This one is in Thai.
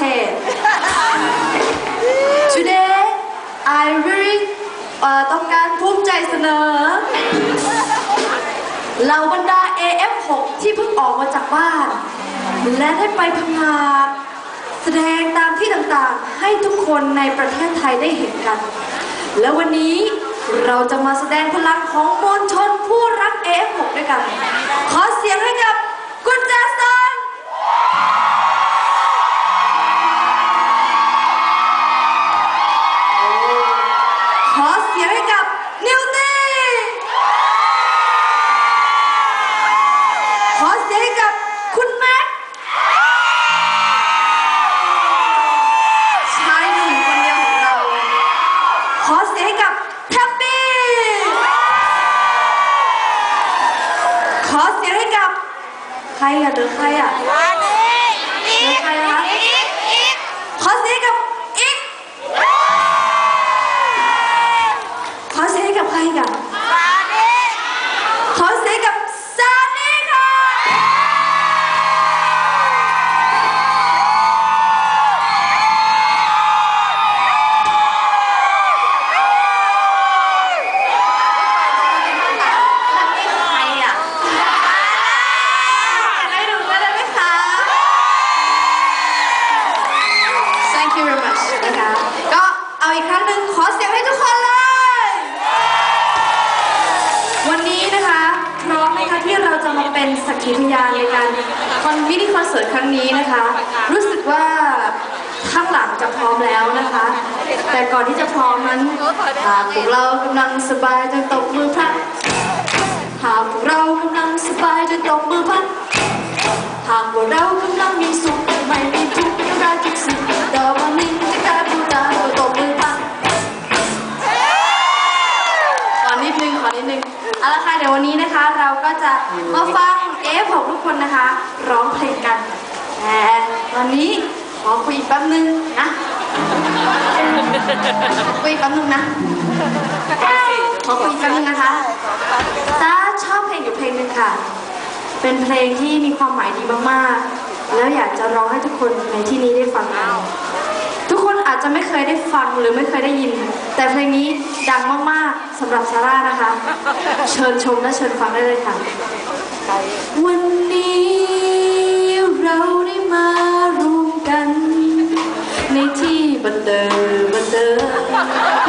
tail. Today, I really ต้องการภูมิใจเสนอเหล่าบรรดา AF6 ที่เพิ่งออกมาจากบ้าน และได้ไปพังงาแสดงตามที่ต่างๆ ให้ทุกคนในประเทศไทยได้เห็นกัน และวันนี้เราจะมาแสดงพลังของมวลชนผู้รัก AF6 ด้วยกัน ขอเสียงให้กัน อเสียงให้กับ ใครอะหรือใครอะเดือใครนะคะขอเสียงให้กับอีกขอเสียงให้กับใครอะ อีกครั้งหนึ่งขอเสียงให้ทุกคนเลย วันนี้นะคะพร้อมไหมคะที่เราจะมาเป็นสักขีพยานในการคอนมินิคอนเสิร์ตครั้งนี้นะคะ รู้สึกว่าข้างหลังจะพร้อมแล้วนะคะ แต่ก่อนที่จะพร้อมนั้นหากพวกเรากำลังสบายจะตบมือพักหากพวกเรากำลังสบายจะตบมือพักหากพวกเรากำลังมีสุข นิดนึงขอนิดนึงเอาละค่ะเดี๋ยววันนี้นะคะเราก็จะมาฟังเอฟของทุกคนนะคะ ร้องเพลงกันแต่ตอนนี้ขอคุยแป๊บนึงนะขอคุยแป๊บนึงนะขอคุยแป๊บนึงนะคะตาชอบเพลงอยู่เพลงหนึ่งค่ะ เป็นเพลงที่มีความหมายดีมากๆ แล้วอยากจะร้องให้ทุกคนในที่นี้ได้ฟังกันทุกคนอา จจะไม่เคยได้ฟังหรือไม่เคยได้ยิน แต่เพลงนี้ดังมากๆสำหรับซาร่านะคะ เชิญชมและเชิญฟังได้เลยค่ะ วันนี้เราได้มารวมกัน ในที่บันเดิมบันเดอร์